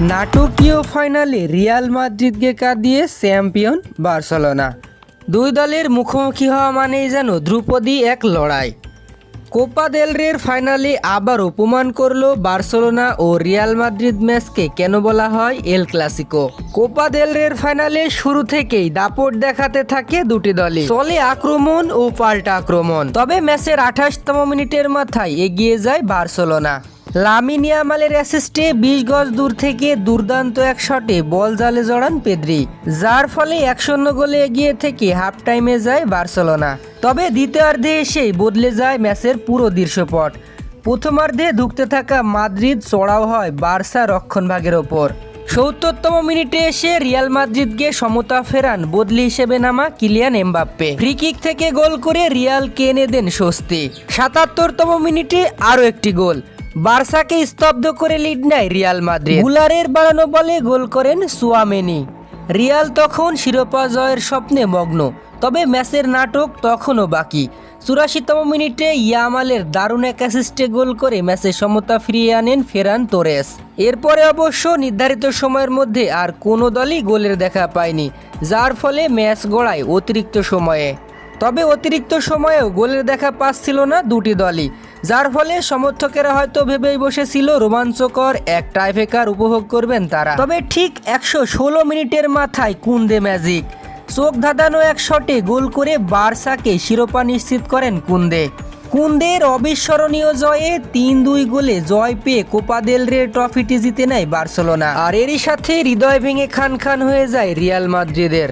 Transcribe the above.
নাটকীয় ফাইনালে রিয়াল মাদ্রিদকে কাঁদিয়ে চ্যাম্পিয়ন বার্সেলোনা। দুই দলের মুখোমুখি হওয়া মানেই যেন ধ্রুপদী এক লড়াই। কোপা দেল রের ফাইনালে আবারও অপমান করল বার্সেলোনা ও রিয়াল মাদ্রিদ ম্যাচকে কেন বলা হয় এল ক্লাসিকো কোপা দেল রের ফাইনালে শুরু থেকেই দাপট দেখাতে থাকে দুটি দলে চলে আক্রমণ ও পাল্টা আক্রমণ। তবে ম্যাচের আঠাশতম মিনিটের মাথায় এগিয়ে যায় বার্সেলোনা। লামিন ইয়ামালের অ্যাসিস্টে বিশ গজ দূর থেকে দুর্দান্ত এক শটে বল জালে জড়ান পেদ্রি, যার ফলে এক শূন্য গোলে এগিয়ে থেকে হাফ টাইমে যায় বার্সেলোনা। তবে দ্বিতীয়ার্ধে এসেই বদলে যায় ম্যাচের পুরো দৃশ্যপট। প্রথমার্ধে ধুকতে থাকা মাদ্রিদ চড়াও হয় বার্সা রক্ষণভাগের ওপর। সত্তরতম মিনিটে এসে রিয়াল মাদ্রিদকে সমতা ফেরান বদলি হিসেবে নামা কিলিয়ান এমবাপ্পে। ফ্রিকিক থেকে গোল করে রিয়াল কেনে দেন স্বস্তি। সাতাত্তরতম মিনিটে আরও একটি গোল বার্সাকে স্তব্ধ করে লিড নেয় রিয়াল মাদ্রিদ। গুলারের বাড়ানো বলে গোল করেন সুয়ামেনি। রিয়াল তখন শিরোপা জয়ের স্বপ্নে মগ্ন, তবে ম্যাচের নাটক তখনও বাকি। চুরাশিতম মিনিটে ইয়ামালের দারুণ এক অ্যাসিস্টে গোল করে ম্যাচের সমতা ফিরিয়ে আনেন ফেরান তোরেস। এরপরে অবশ্য নির্ধারিত সময়ের মধ্যে আর কোনো দলই গোলের দেখা পায়নি, যার ফলে ম্যাচ গড়ায় অতিরিক্ত সময়ে। তবে অতিরিক্ত সময়েও গোলের দেখা পাচ্ছিল না দুটি দলই। যার ফলে সমর্থকেরা হয়তো ভেবেই বসেছিল, রোমাঞ্চকর এক টাইফেকার উপভোগ করবেন তারা। তবে ঠিক একশো ষোলো মিনিটের মাথায় কুন্দে ম্যাজিক। চোখ ধাঁধানো এক শটে গোল করে বার্সাকে শিরোপা নিশ্চিত করেন কুন্দে। কুন্দের অবিস্মরণীয় জয়ে তিন দুই গোলে জয় পেয়ে কোপা দেল রে ট্রফিটি জিতে নেয় বার্সেলোনা। আর এরই সাথে হৃদয় ভেঙে খান খান হয়ে যায় রিয়াল মাদ্রিদের।